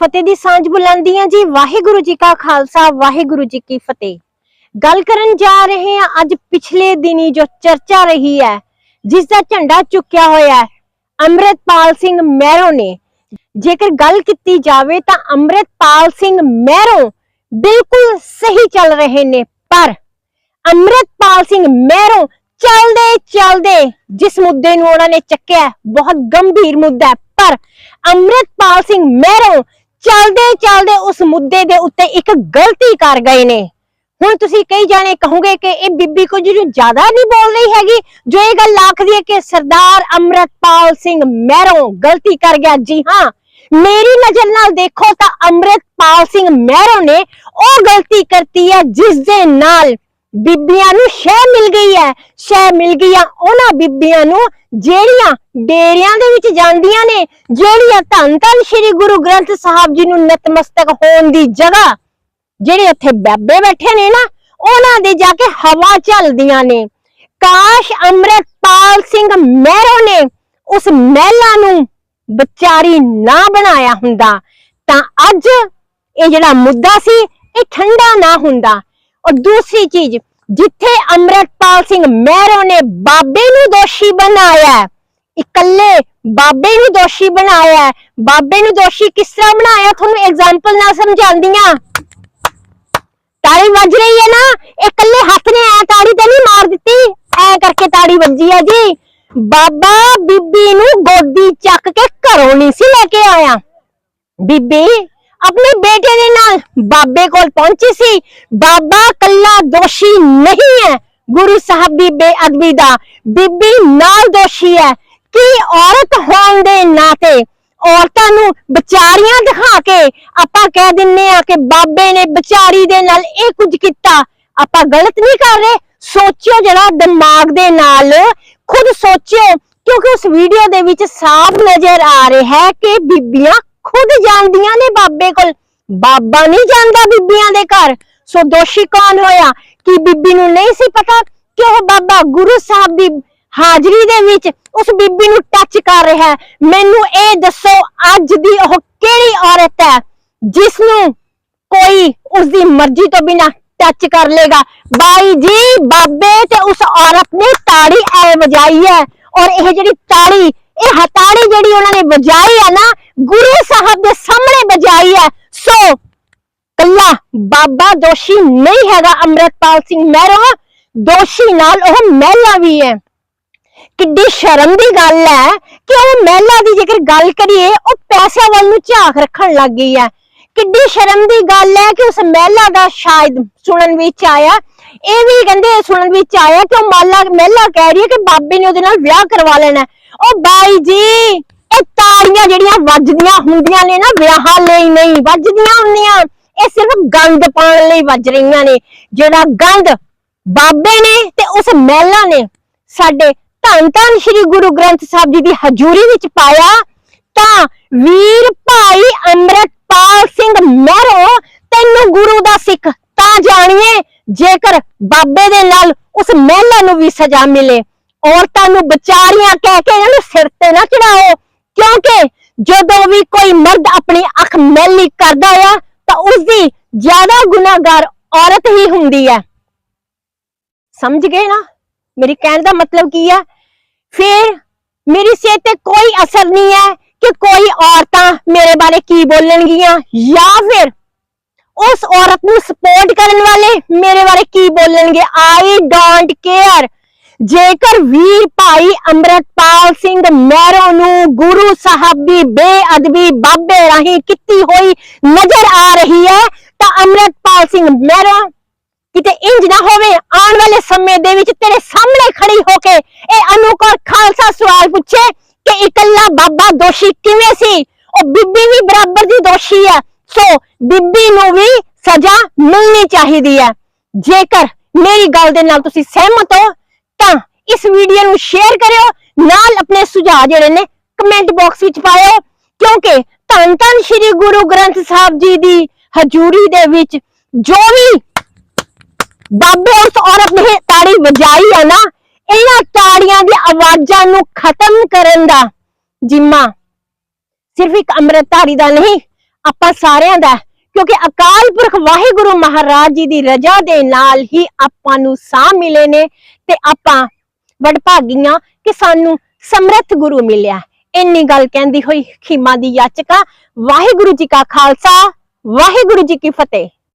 ਫਤਿਹ ਦੀ ਸਾਂਝ ਬੁਲੰਦੀਆਂ ਜੀ। ਵਾਹਿਗੁਰੂ ਜੀ ਕਾ ਖਾਲਸਾ, ਵਾਹਿਗੁਰੂ ਜੀ ਕੀ ਫਤਿਹ। ਗੱਲ ਕਰਨ ਜਾ ਰਹੇ ਹਾਂ ਅੱਜ ਪਿਛਲੇ ਦਿਨੀ ਜੋ ਚਰਚਾ ਰਹੀ ਹੈ, ਜਿਸ ਦਾ ਝੰਡਾ ਚੁੱਕਿਆ ਹੋਇਆ ਹੈ, ਅੰਮ੍ਰਿਤਪਾਲ ਸਿੰਘ ਮਹਿਰੋ ਨੇ। ਜੇਕਰ ਗੱਲ ਕੀਤੀ ਜਾਵੇ ਤਾਂ ਅੰਮ੍ਰਿਤਪਾਲ ਸਿੰਘ ਮਹਿਰੋ ਬਿਲਕੁਲ ਸਹੀ ਚੱਲ ਰਹੇ ਨੇ, ਪਰ ਅੰਮ੍ਰਿਤਪਾਲ ਸਿੰਘ ਮਹਿਰੋ ਚੱਲਦੇ ਚੱਲਦੇ ਜਿਸ ਮੁੱਦੇ ਨੂੰ ਉਹਨਾਂ ਨੇ ਚੱਕਿਆ, ਬਹੁਤ ਗੰਭੀਰ ਮੁੱਦਾ ਹੈ। ਪਰ ਅੰਮ੍ਰਿਤਪਾਲ ਸਿੰਘ ਮਹਿਰੋ ਚਲਦੇ ਚਲਦੇ ਉਸ ਮੁੱਦੇ ਦੇ ਉੱਤੇ ਇੱਕ ਗਲਤੀ ਕਰ ਗਏ ਨੇ। ਹੁਣ ਤੁਸੀਂ ਕਈ ਜਾਣੇ ਕਹੋਗੇ ਕਿ ਇਹ ਬੀਬੀ ਕੁਝ ਜੋ ਜ਼ਿਆਦਾ ਨਹੀਂ ਬੋਲ ਰਹੀ ਹੈਗੀ, ਜੋ ਇਹ ਗੱਲ ਆਖਦੀ ਹੈ ਕਿ ਸਰਦਾਰ ਅੰਮ੍ਰਿਤਪਾਲ ਸਿੰਘ ਮਹਿਰੋਂ ਗਲਤੀ ਕਰ ਗਿਆ। ਜੀ ਹਾਂ, ਮੇਰੀ ਨਜ਼ਰ ਨਾਲ ਦੇਖੋ ਤਾਂ ਅੰਮ੍ਰਿਤਪਾਲ ਸਿੰਘ ਮਹਿਰੋਂ ਨੇ ਉਹ ਗਲਤੀ ਕਰਤੀ ਹੈ ਜਿਸ ਦੇ ਨਾਲ ਬੀਬੀਆਂ ਨੂੰ ਸ਼ਹਿ ਮਿਲ ਗਈ ਹੈ। ਸ਼ਹਿ ਮਿਲ ਗਈ ਆ ਉਹਨਾਂ ਬੀਬੀਆਂ ਨੂੰ, ਜਿਹੜੀਆਂ ਡੇਰਿਆਂ ਦੇ ਵਿੱਚ ਜਾਂਦੀਆਂ ਨੇ, ਜਿਹੜੀਆਂ ਧੰਨ ਧੰਨ ਸ੍ਰੀ ਗੁਰੂ ਗ੍ਰੰਥ ਸਾਹਿਬ ਜੀ ਨੂੰ ਨਤਮਸਤਕ ਹੋਣ ਦੀ ਜਗ੍ਹਾ, ਜਿਹੜੇ ਉੱਥੇ ਬਾਬੇ ਬੈਠੇ ਨੇ ਨਾ, ਉਹਨਾਂ ਦੇ ਜਾ ਕੇ ਹਵਾ ਚੱਲਦੀਆਂ ਨੇ। ਕਾਸ਼ ਅੰਮ੍ਰਿਤਪਾਲ ਸਿੰਘ ਮਹਿਰੋ ਨੇ ਉਸ ਮਹਿਲਾ ਨੂੰ ਵਿਚਾਰੀ ਨਾ ਬਣਾਇਆ ਹੁੰਦਾ, ਤਾਂ ਅੱਜ ਇਹ ਜਿਹੜਾ ਮੁੱਦਾ ਸੀ, ਇਹ ਠੰਡਾ ਨਾ ਹੁੰਦਾ। ਔਰ ਦੂਸਰੀ ਚੀਜ਼, ਜਿੱਥੇ ਅੰਮ੍ਰਿਤਪਾਲ ਸਿੰਘ ਮਹਿਰੋ ਨੇ ਬਾਬੇ ਨੂੰ ਦੋਸ਼ੀ ਬਣਾਇਆ ਇਕੱਲੇ ਬਾਬੇ ਨੂੰ ਦੋਸ਼ੀ ਬਣਾਇਆ ਬਾਬੇ ਨੂੰ ਦੋਸ਼ੀ ਕਿਸ ਤਰ੍ਹਾਂ ਬਣਾਇਆ, ਤੁਹਾਨੂੰ ਐਗਜ਼ਾਮਪਲ ਨਾਲ ਸਮਝਾਉਂਦੀਆਂ। ਤਾੜੀ ਵੱਜ ਰਹੀ ਹੈ ਨਾ, ਇਕੱਲੇ ਹੱਥ ਨੇ ਐ ਤਾੜੀ ਤੇ ਨਹੀਂ ਮਾਰ ਦਿੱਤੀ, ਐ ਕਰਕੇ ਤਾੜੀ ਵੱਜੀ ਹੈ ਜੀ। ਬਾਬਾ ਬੀਬੀ ਨੂੰ ਗੋਦੀ ਚੱਕ ਕੇ ਘਰੋਂ ਨਹੀਂ ਸੀ ਲੈ ਕੇ ਆਇਆ। ਬੀਬੀ ਆਪਣੇ ਬੇਟੇ ਦੇ ਨਾਲ ਬਾਬੇ ਕੋਲ ਪਹੁੰਚੀ ਸੀ ਬਾਬਾ ਕੱਲਾ ਦੋਸ਼ੀ ਨਹੀਂ ਹੈ ਗੁਰੂ ਸਾਹਿਬ ਦੀ ਬੇਅਦਬੀ ਦਾ ਬੀਬੀ ਨਾਲ ਦੋਸ਼ੀ ਹੈ ਕਿ ਔਰਤ ਹੋਣ ਦੇ ਨਾਤੇ ਔਰਤਾਂ ਨੂੰ ਵਿਚਾਰੀਆਂ ਦਿਖਾ ਕੇ ਆਪਾਂ ਕਹਿ ਦਿੰਨੇ ਆ ਕਿ ਬਾਬੇ ਨੇ ਵਿਚਾਰੀ ਦੇ ਨਾਲ ਇਹ ਕੁਝ ਕੀਤਾ ਆਪਾਂ ਗਲਤ ਨਹੀਂ ਕਰ ਰਹੇ ਸੋਚਿਓ ਜਿਹੜਾ ਦਿਮਾਗ ਦੇ ਨਾਲ ਖੁਦ ਸੋਚਿਓ ਕਿਉਂਕਿ ਉਸ ਵੀਡੀਓ ਦੇ ਵਿੱਚ ਸਾਫ਼ ਨਜ਼ਰ ਆ ਰਿਹਾ ਹੈ ਕਿ ਬੀਬੀਆਂ ਖੁਦ ਜਾਂਦੀਆਂ ਨੇ ਬਾਬੇ ਕੋਲ। ਬਾਬਾ ਨਹੀਂ ਜਾਂਦਾ ਬੀਬੀਆਂ ਦੇ ਘਰ। ਸੋ ਦੋਸ਼ੀ ਕੌਣ ਹੋਇਆ? ਕਿ ਬੀਬੀ ਨੂੰ ਨਹੀਂ ਸੀ ਪਤਾ ਕਿ ਉਹ ਬਾਬਾ ਗੁਰੂ ਸਾਹਿਬ ਦੀ ਹਾਜ਼ਰੀ ਦੇ ਵਿੱਚ ਉਸ ਬੀਬੀ ਨੂੰ ਟੱਚ ਕਰ ਰਿਹਾ ਹੈ? ਮੈਨੂੰ ਇਹ ਦੱਸੋ, ਅੱਜ ਦੀ ਉਹ ਕਿਹੜੀ ਔਰਤ ਹੈ ਜਿਸ ਨੂੰ ਕੋਈ ਉਸ ਦੀ ਮਰਜ਼ੀ ਤੋਂ ਬਿਨਾ ਟੱਚ ਕਰ ਲੇਗਾ? ਬਾਈ ਜੀ, ਬਾਬੇ ਤੇ ਉਸ ਔਰਤ ਨੇ ਤਾੜੀ ਐ ਵਜਾਈ ਹੈ। ਔਰ ਇਹ ਜਿਹੜੀ ਤਾੜੀ, ਇਹ ਹਤਾੜੀ ਜਿਹੜੀ ਉਹਨਾਂ ਨੇ ਵਜਾਈ ਹੈ ਨਾ ਗੁਰੂ ਸਾਹਿਬ ਦੇ ਸਾਹਮਣੇ ਬਜਾਈ ਹੈ। ਸੋ ਕੱਲਾ ਬਾਬਾ ਦੋਸ਼ੀ ਨਹੀਂ ਹੈਗਾ ਅੰਮ੍ਰਿਤਪਾਲ ਸਿੰਘ ਮਹਿਰੋ। ਦੋਸ਼ੀ ਨਾਲ ਉਹ ਮਹਿਲਾ ਵੀ ਹੈ। ਕਿੱਡੀ ਸ਼ਰਮ ਦੀ ਗੱਲ ਹੈ ਕਿ ਉਹ ਮਹਿਲਾ ਦੀ ਜੇਕਰ ਗੱਲ ਕਰੀਏ, ਉਹ ਪੈਸਿਆਂ ਵੱਲ ਨੂੰ ਝਾਕ ਰੱਖਣ ਲੱਗ ਗਈ ਹੈ। ਕਿੱਡੀ ਸ਼ਰਮ ਦੀ ਗੱਲ ਹੈ ਕਿ ਉਸ ਮਹਿਲਾ ਦਾ ਸ਼ਾਇਦ ਸੁਣਨ ਵਿੱਚ ਆਇਆ। ਇਹ ਵੀ ਕਹਿੰਦੇ ਸੁਣਨ ਵਿੱਚ ਆਇਆ ਕਿ ਉਹ ਮਾਲਾ ਮਹਿਲਾ ਕਹਿ ਰਹੀ ਹੈ ਕਿ ਬਾਬੇ ਨੇ ਉਹਦੇ ਨਾਲ ਵਿਆਹ ਕਰਵਾ ਲੈਣਾ ਉਹ ਬਾਈ ਜੀ! ਇਹ ਤਾੜੀਆਂ ਜਿਹੜੀਆਂ ਵੱਜਦੀਆਂ ਹੁੰਦੀਆਂ ਨੇ ਨਾ, ਵਿਆਹਾਂ ਲਈ ਨਹੀਂ, ਵੱਜਦੀਆਂ ਹੁੰਦੀਆਂ। ਇਹ ਸਿਰਫ ਗੰਦ ਪਾਉਣ ਲਈ ਵੱਜ ਰਹੀਆਂ ਨੇ। ਜਿਹੜਾ ਗੰਦ ਬਾਬੇ ਨੇ ਤੇ ਉਸ ਮਹਿਲਾ ਨੇ ਸਾਡੇ ਧੰਨ ਧੰਨ ਸ੍ਰੀ ਗੁਰੂ ਗ੍ਰੰਥ ਸਾਹਿਬ ਜੀ ਦੀ ਹਜ਼ੂਰੀ ਵਿੱਚ ਪਾਇਆ, ਤਾਂ ਵੀਰ ਭਾਈ ਅੰਮ੍ਰਿਤਪਾਲ ਸਿੰਘ ਮਹਿਰੋ ਤੈਨੂੰ ਗੁਰੂ ਦਾ ਸਿੱਖ ਤਾਂ ਜਾਣੀਏ, ਜੇਕਰ ਬਾਬੇ ਦੇ ਨਾਲ ਉਸ ਮਹਿਲਾ ਨੂੰ ਵੀ ਸਜ਼ਾ ਮਿਲੇ। ਔਰਤਾਂ ਨੂੰ ਵਿਚਾਰੀਆਂ ਕਹਿ ਕੇ ਇਹਨਾਂ ਨੂੰ ਸਿਰ ਤੇ ਨਾ ਚੜਾਓ। ਕਿਉਂਕਿ ਜਦੋਂ ਵੀ ਕੋਈ ਮਰਦ ਆਪਣੀ ਅੱਖ ਮੈਲੀ ਕਰਦਾ ਆ, ਤਾਂ ਉਸ ਦੀ ਜ਼ਿਆਦਾ ਗੁਨਾਹਗਾਰ ਔਰਤ ਹੀ ਹੁੰਦੀ ਹੈ ਸਮਝ ਗਏ ਨਾ? ਮੇਰੀ ਕਹਿਣ ਦਾ ਮਤਲਬ ਕੀ ਹੈ ਫਿਰ ਮੇਰੀ ਸਿਹਤ ਤੇ ਕੋਈ ਅਸਰ ਨਹੀਂ ਹੈ ਕਿ ਕੋਈ ਔਰਤਾਂ ਮੇਰੇ ਬਾਰੇ ਕੀ ਬੋਲਣਗੀਆਂ, ਜਾਂ ਫਿਰ ਉਸ ਔਰਤ ਨੂੰ ਸਪੋਰਟ ਕਰਨ ਵਾਲੇ ਮੇਰੇ ਬਾਰੇ ਕੀ ਬੋਲਣਗੇ। ਆਈ ਡੋਂਟ ਕੇਅਰ ਜੇਕਰ ਵੀਰ ਭਾਈ ਅੰਮ੍ਰਿਤਪਾਲ ਸਿੰਘ ਮਹਿਰੋ ਨੂੰ ਗੁਰੂ ਸਾਹਿਬ ਦੀ ਬੇਅਦਬੀ ਬਾਬੇ ਰਾਹੀਂ ਕੀਤੀ ਹੋਈ ਨਜ਼ਰ ਆ ਰਹੀ ਹੈ, ਤਾਂ ਅੰਮ੍ਰਿਤਪਾਲ ਸਿੰਘ ਮਹਿਰੋ ਕਿਤੇ ਇੰਜ ਨਾ ਹੋਵੇ, ਆਉਣ ਵਾਲੇ ਸਮੇਂ ਦੇ ਵਿੱਚ ਤੇਰੇ ਸਾਹਮਣੇ ਖੜੀ ਹੋ ਕੇ ਇਹ ਅਨੁਕਰ ਖਾਲਸਾ ਸਵਾਲ ਪੁੱਛੇ ਕਿ ਇਕੱਲਾ ਬਾਬਾ ਦੋਸ਼ੀ ਕਿਵੇਂ ਸੀ? ਉਹ ਬੀਬੀ ਵੀ ਬਰਾਬਰ ਦੀ ਦੋਸ਼ੀ ਹੈ, ਸੋ ਬੀਬੀ ਨੂੰ ਵੀ ਸਜ਼ਾ ਮਿਲਣੀ ਚਾਹੀਦੀ ਹੈ। ਜੇਕਰ ਮੇਰੀ ਗੱਲ ਦੇ ਨਾਲ ਤੁਸੀਂ ਸਹਿਮਤ ਹੋ ਤਾਂ ਇਸ ਵੀਡੀਓ ਨੂੰ ਸ਼ੇਅਰ ਕਰਿਓ, ਨਾਲ ਆਪਣੇ ਸੁਝਾਅ ਜਿਹੜੇ ਨੇ ਕਮੈਂਟ ਬਾਕਸ ਵਿੱਚ ਪਾਇਓ, ਕਿਉਂਕਿ ਧੰਨ ਧੰਨ ਸ੍ਰੀ ਗੁਰੂ ਗ੍ਰੰਥ ਸਾਹਿਬ ਜੀ ਦੀ ਹਜ਼ੂਰੀ ਦੇ ਵਿੱਚ ਜੋ ਵੀ ਬਾਬੇ ਉਸ ਔਰਤ ਨੇ ਤਾੜੀ ਵਜਾਈ ਹੈ ਨਾ, ਇਹਨਾਂ ਤਾੜੀਆਂ ਦੀ ਆਵਾਜ਼ਾਂ ਨੂੰ ਖਤਮ ਕਰਨ ਦਾ ਜਿੰਮਾ ਸਿਰਫ ਇੱਕ ਅੰਮ੍ਰਿਤਧਾਰੀ ਦਾ ਨਹੀਂ, ਆਪਾਂ ਸਾਰਿਆਂ ਦਾ ਕਿਉਂਕਿ ਅਕਾਲ ਪੁਰਖ ਵਾਹਿਗੁਰੂ ਮਹਾਰਾਜ ਜੀ ਦੀ ਰਜ਼ਾ ਦੇ ਨਾਲ ਹੀ ਆਪਾਂ ਨੂੰ ਸਾਹ ਮਿਲੇ ਨੇ ਤੇ ਆਪਾਂ ਵਡਭਾਗੀਆਂ ਕਿ ਸਾਨੂੰ ਸਮਰੱਥ ਗੁਰੂ ਮਿਲਿਆ। ਇੰਨੀ ਗੱਲ ਕਹਿੰਦੀ ਹੋਈ ਖੀਮਾ ਦੀ ਯਾਚਕਾ, ਵਾਹਿਗੁਰੂ ਜੀ ਕਾ ਖਾਲਸਾ, ਵਾਹਿਗੁਰੂ ਜੀ ਕੀ ਫਤਿਹ।